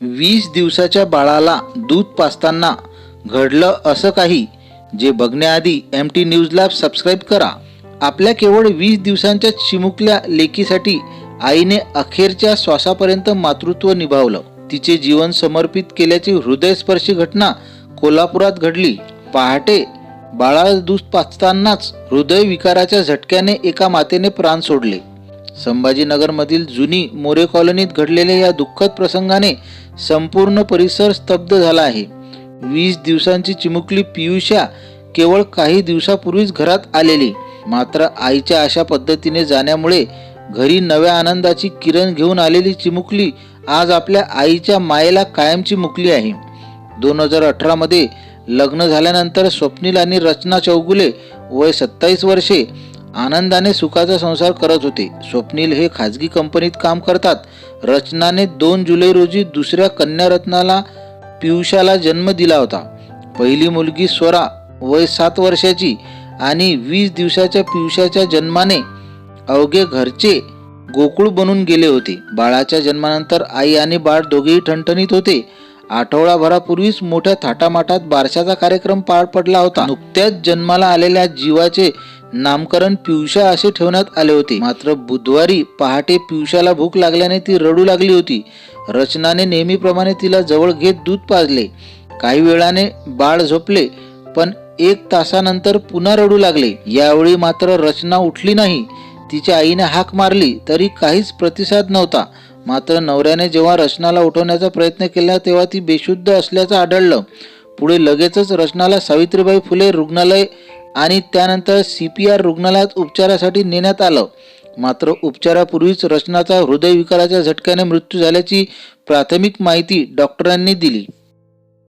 वीस दिवसाच्या बाळाला दूध पाजताना घडलं असं काही जे बघण्याआधी एम टी न्यूजला सबस्क्राईब करा. आपल्या केवळ वीस दिवसांच्या चिमुकल्या लेकीसाठी आईने अखेरच्या श्वासापर्यंत मातृत्व निभावलं. तिचे जीवन समर्पित केल्याची हृदयस्पर्शी घटना कोल्हापुरात घडली. पहाटे बाळाला दूध पाचतानाच हृदयविकाराच्या झटक्याने एका मातेने प्राण सोडले. संभाजीनगरमधील जुनी मोरे कॉलनीत घडलेल्या या दुःखद प्रसंगाने संपूर्ण परिसर स्तब्ध झाला आहे. वीस दिवसांची चिमुकली पियुषा केवळ काही दिवसापूर्वीच घरात आलेली. मात्र आईच्या अशा पद्धतीने जाण्यामुळे घरी नव्या आनंदाची किरण घेऊन आलेली चिमुकली आज आपल्या आईच्या मायेला कायमची मुकली आहे. दोन हजार अठरामध्ये लग्न झाल्यानंतर स्वप्नील आणि रचना चौगुले वय सत्तावीस वर्षे आनंदाने सुखाचा संसार करत होते. स्वप्नील हे खाजगी कंपनीत काम करतात. रचनाने दोन जुलै रोजी दुसऱ्या कन्यारत्नाला पियुषाला जन्म दिला होता. पहिली मुलगी स्वरा वय सात वर्षाची आणि वीस दिवसाच्या पियुषाच्या जन्माने अवघे घरचे गोकुळ बनून गेले होते. बाळाच्या जन्मानंतर आई आणि बाळ दोघेही ठणठणीत होते. आठवडाभरापूर्वीच मोठ्या थाटामाटात बारशाचा कार्यक्रम पार पडला होता. नुकत्याच जन्माला आलेल्या जीवाचे नामकरण पियुषा असे ठेवण्यात आले होते. मात्र बुधवारी पहाटे पियुषाला भूक लागल्याने ती रडू लागली होती. रचनाने नेहमीप्रमाणे तिला जवळ घेत दूध पाजले. काही वेळाने बाळ झोपले पण एक तासानंतर पुन्हा रडू लागले. यावेळी मात्र रचना उठली नाही. तिच्या आईने हाक मारली तरी काहीच प्रतिसाद नव्हता. मात्र नवऱ्याने जेव्हा रचनाला उठवण्याचा प्रयत्न केला तेव्हा ती बेशुद्ध असल्याचं आढळलं. पुढे लगेचच रचनाला सावित्रीबाई फुले रुग्णालय आणि त्यानंतर सी पी आर रुग्णालयात उपचारासाठी नेण्यात आलं. मात्र उपचारापूर्वीच रचनाचा हृदयविकाराच्या झटक्याने मृत्यू झाल्याची प्राथमिक माहिती डॉक्टरांनी दिली.